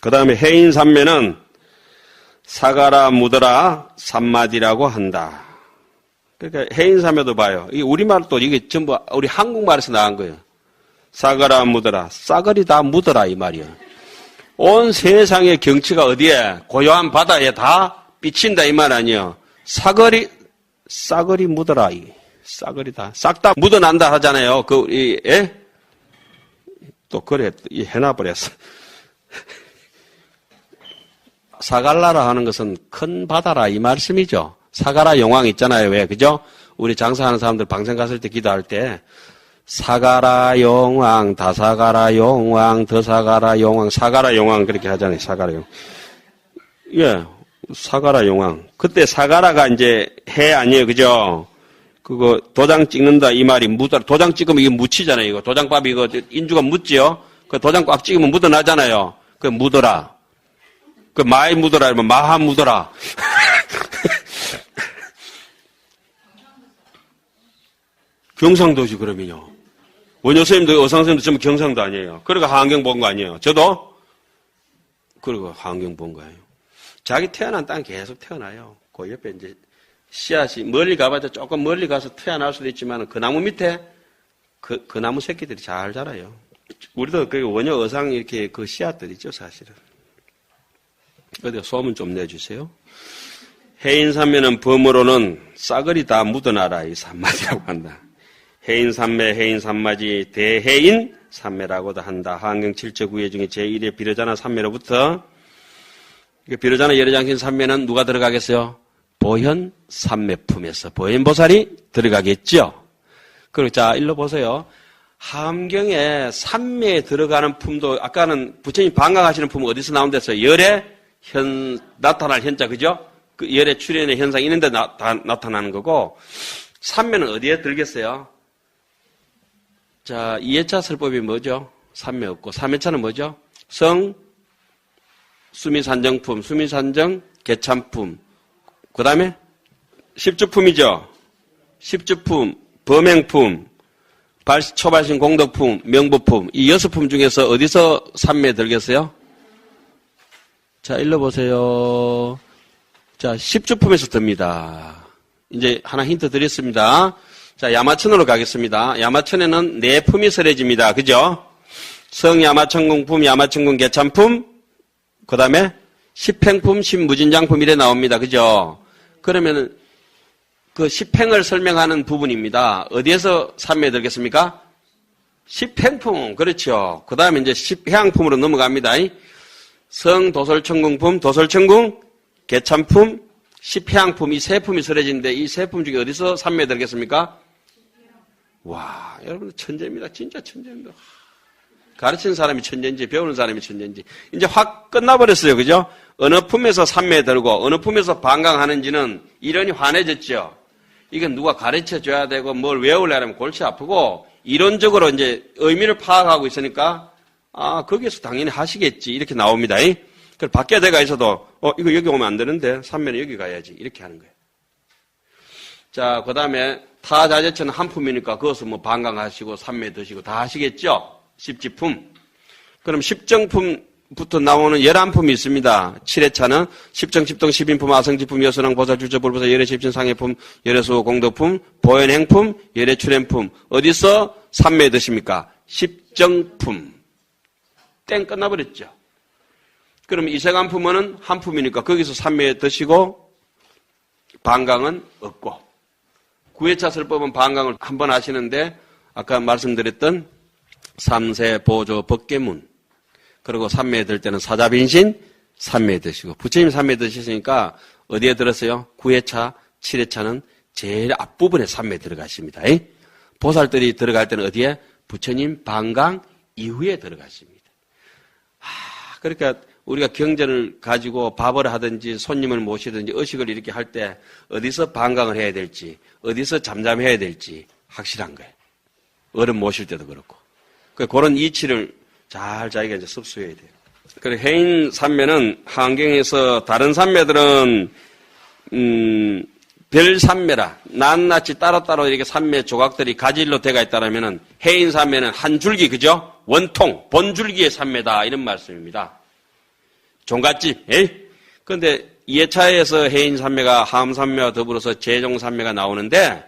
그 다음에 해인 산매는 사가라 묻어라 산마디라고 한다. 그러니까 해인 산매도 봐요. 이 우리말도 이게 전부 우리 한국말에서 나온 거예요. 사가라 묻어라 싸그리 다 묻어라 이 말이에요. 온 세상의 경치가 어디에 고요한 바다에 다 비친다 이 말 아니에요. 사거리 싸그리 묻어라 이 싸그리 다 싹 다 묻어난다 하잖아요. 그 이, 예? 또 그래 이 해놔버렸어. 사갈라라 하는 것은 큰 바다라 이 말씀이죠. 사가라 용왕 있잖아요. 왜 그죠? 우리 장사하는 사람들 방생 갔을 때 기도할 때 사가라 용왕, 다사가라 용왕, 더사가라 용왕, 사가라 용왕 그렇게 하잖아요. 사가라 용. 예, 사가라 용왕. 그때 사가라가 이제 해 아니에요, 그죠? 그거 도장 찍는다 이 말이 묻어 도장 찍으면 이게 묻히잖아요. 이거 도장밥 이거 인주가 묻지요. 그 도장 꽉 찍으면 묻어나잖아요. 그 묻어라. 그 마이 묻어라 이러면 마하 묻어라. 경상도지 그러면요. 원효 선생님도 어상 선생님도 전부 경상도 아니에요. 그러고 하안경 본 거 아니에요. 저도 그리고 하안경 본 거예요. 자기 태어난 땅 계속 태어나요. 그 옆에 이제 씨앗이 멀리 가봐야 조금 멀리 가서 태어날 수도 있지만 그 나무 밑에 그, 그 나무 새끼들이 잘 자라요. 우리도 그 원효 어상 이렇게 그 씨앗들 있죠, 사실은. 어디 소문 좀 내주세요. 해인산매는 범으로는 싸그리 다 묻어놔라 이 산마디라고 한다. 해인산매, 해인산마지, 대해인 산매라고도 한다. 하안경 7조 9회 중에 제1의 비로자나 산매로부터 비로자나 열애장신 산매는 누가 들어가겠어요? 보현 산매품에서 보현보살이 들어가겠죠. 그리고 자 일로 보세요. 함경에 산매에 들어가는 품도 아까는 부처님 방광하시는 품은 어디서 나온댔어요? 열에 현 나타날 현자 그죠? 그 열의 출현의 현상이 있는데 나, 타나는 거고 산매는 어디에 들겠어요? 자, 2회차 설법이 뭐죠? 산매 없고 3회차는 뭐죠? 성 수미산정품, 수미산정 개참품. 그 다음에 십주품이죠. 십주품, 범행품, 발, 초발신 공덕품, 명부품. 이 여섯 품 중에서 어디서 산매 들겠어요? 자, 일러 보세요. 자, 십주품에서 듭니다. 이제 하나 힌트 드렸습니다. 자, 야마천으로 가겠습니다. 야마천에는 네 품이 설해집니다. 그죠? 성 야마천궁 품, 야마천궁 개참품, 그 다음에 십행품, 십무진장품 이래 나옵니다. 그죠? 그러면은 그 십행을 설명하는 부분입니다. 어디에서 삼매에 들겠습니까? 십행품, 그렇죠. 그 다음에 이제 십해양품으로 넘어갑니다. 성도설천궁품, 도설천궁, 개참품, 십해양품 이 세 품이 설해지는데 이 세 품 중에 어디서 삼매 들겠습니까? 와, 여러분 천재입니다. 진짜 천재입니다. 가르치는 사람이 천재인지 배우는 사람이 천재인지 이제 확 끝나버렸어요. 그죠? 어느 품에서 삼매 들고 어느 품에서 반강하는지는 이론이 환해졌죠. 이건 누가 가르쳐 줘야 되고 뭘 외우려면 골치 아프고 이론적으로 이제 의미를 파악하고 있으니까 아, 거기에서 당연히 하시겠지. 이렇게 나옵니다. 그 밖에 내가 있어도 어, 이거 여기 오면 안 되는데 삼매는 여기 가야지. 이렇게 하는 거예요. 자, 그 다음에 타 자재처는 한 품이니까 그것을 뭐 반강하시고 삼매 드시고 다 하시겠죠? 십지품. 그럼 십정품부터 나오는 열한 품이 있습니다. 칠회차는 십정, 십동, 십인품, 아성지품, 여선왕, 보살, 주저, 불보살, 열애, 십신, 상해품, 열애수, 공덕품, 보현행품, 열애, 출행품. 어디서 삼매 드십니까? 십정품. 땡 끝나버렸죠. 그럼 이세간품은 한 품이니까 거기서 삼매 드시고 반강은 없고 구회차 설법은 반강을 한 번 하시는데 아까 말씀드렸던 삼세 보조 법계문 그리고 삼매 들 때는 사자빈신 삼매 드시고 부처님 삼매 드시니까 어디에 들었어요? 구회차, 칠회차는 제일 앞부분에 삼매 들어가십니다. 보살들이 들어갈 때는 어디에? 부처님 반강 이후에 들어가십니다. 아, 그러니까 우리가 경전을 가지고 밥을 하든지 손님을 모시든지 의식을 이렇게 할 때 어디서 반강을 해야 될지 어디서 잠잠해야 될지 확실한 거예요. 어른 모실 때도 그렇고. 그 그런 이치를 잘 자기가 이제 습수해야 돼요. 그리고 해인 산매는 환경에서 다른 산매들은 음, 별 산매라 낱낱이 따로따로 이렇게 산매 조각들이 가지로 돼가 있다라면은 해인 산매는 한 줄기 그죠? 원통 본줄기의 산매다 이런 말씀입니다. 종갓집, 에이? 근데 2회차에서 해인 산매가 하암 산매와 더불어서 재종 산매가 나오는데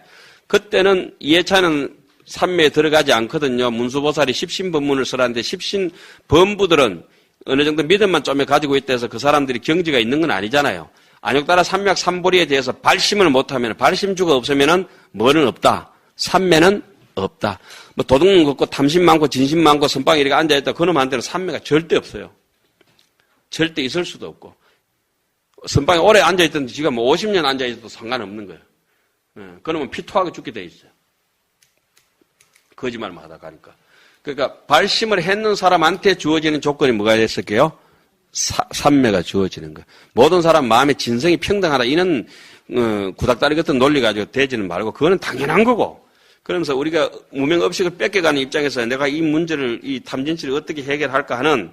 그때는 2회차는 산매에 들어가지 않거든요. 문수보살이 십신법문을 써라는데 십신 범부들은 어느 정도 믿음만 좀 가지고 있다 해서 그 사람들이 경지가 있는 건 아니잖아요. 안욕 따라 산맥 삼보리에 대해서 발심을 못하면 발심주가 없으면은 뭐는 없다. 산매는 없다. 뭐 도둑은 없고 탐심 많고 진심 많고 선방에 이렇게 앉아있다. 그놈한테는 산매가 절대 없어요. 절대 있을 수도 없고. 선방에 오래 앉아있던데 지가 뭐 50년 앉아있어도 상관없는 거예요. 예, 그러면 피토하게 죽게 돼 있어요. 거짓말만 하다 가니까. 그러니까 발심을 했는 사람한테 주어지는 조건이 뭐가 됐을게요? 사, 삼매가 주어지는 거예요. 모든 사람 마음의 진성이 평등하다. 이는 어, 구닥다리 같은 논리 가지고 되지는 말고 그거는 당연한 거고. 그러면서 우리가 무명 업식을 뺏겨가는 입장에서 내가 이 문제를 이 탐진치를 어떻게 해결할까 하는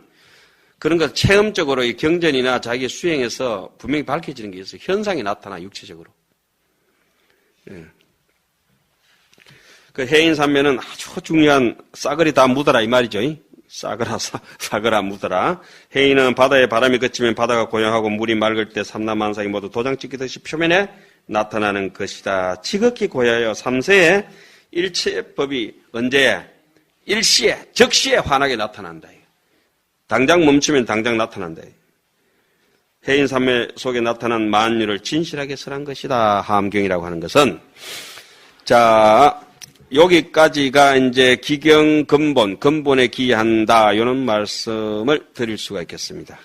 그런 것 체험적으로 이 경전이나 자기 수행에서 분명히 밝혀지는 게 있어요. 현상이 나타나 육체적으로. 예. 그 해인 산매는 아주 중요한 싸그리 다 묻어라 이 말이죠. 싸그라 사, 사그라 묻어라. 해인은 바다에 바람이 그치면 바다가 고요하고 물이 맑을 때 삼남만상이 모두 도장 찍히듯이 표면에 나타나는 것이다. 지극히 고요하여 삼세에 일체법이 언제 일시에 즉시에 환하게 나타난다. 당장 멈추면 당장 나타난다. 해인 삼매 속에 나타난 만유를 진실하게 설한 것이다. 함경이라고 하는 것은 자 여기까지가 이제 기경 근본 근본에 기한다 이런 말씀을 드릴 수가 있겠습니다.